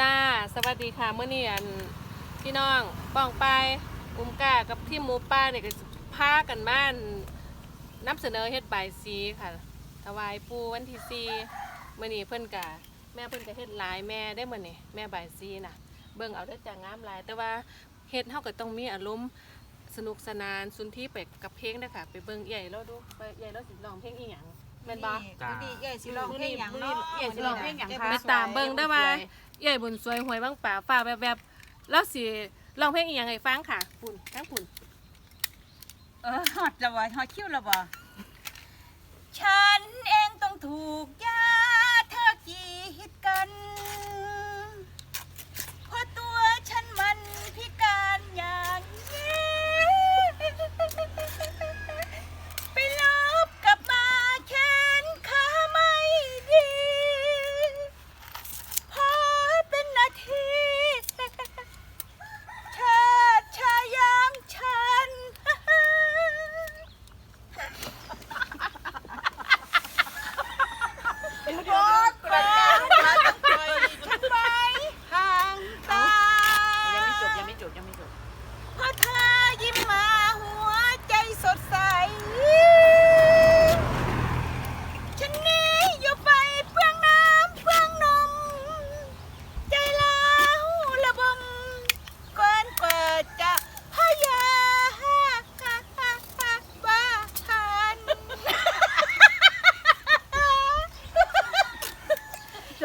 จ้า สวัสดีค่ะเมื่อนี้อันพี่น้องป้องไปายอุ้มก้ากับพี่หมูป้าเนี่ยก็พากันมาอั่นนำเสนอเฮ็ดใบายสีค่ะถวายปูวันที่สี่มื่อนี้เพิ่นกะแม่เพิ่นก็เฮ็ดหลายแม่ได้มื่อนี้แม่ใบายสีน่ะ เบิ่งเอาได้อจ้างามหลาย แต่ว่าเฮ็ดเฮาก็ต้องมีอารมณ์สนุกสนานสุนทรีไปกับเพลงเด้อค่ะไปเบิ่งใหญ่เราดูไปใหญ่เราสิร้องเพลงอีหยังแม่นบ่มื้อนี้เอ้ยสิร้องเพลงหยังมื้อนี้เนาะเอ้ยสิร้องเพลงหยังคะมื้ไปอนี้ตามเบิ่งได้อว่า เออบุญสวยหวยบางป่าฟ้าแบบแบบแล้วสิลองเพลงอีกอย่างให้ฟังค่ะคุณทั้งคุณเออฮอดและบ่ฮอดคิวและบ่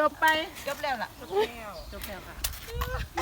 จบไป จบแล้วล่ะ จบแล้วค่ะ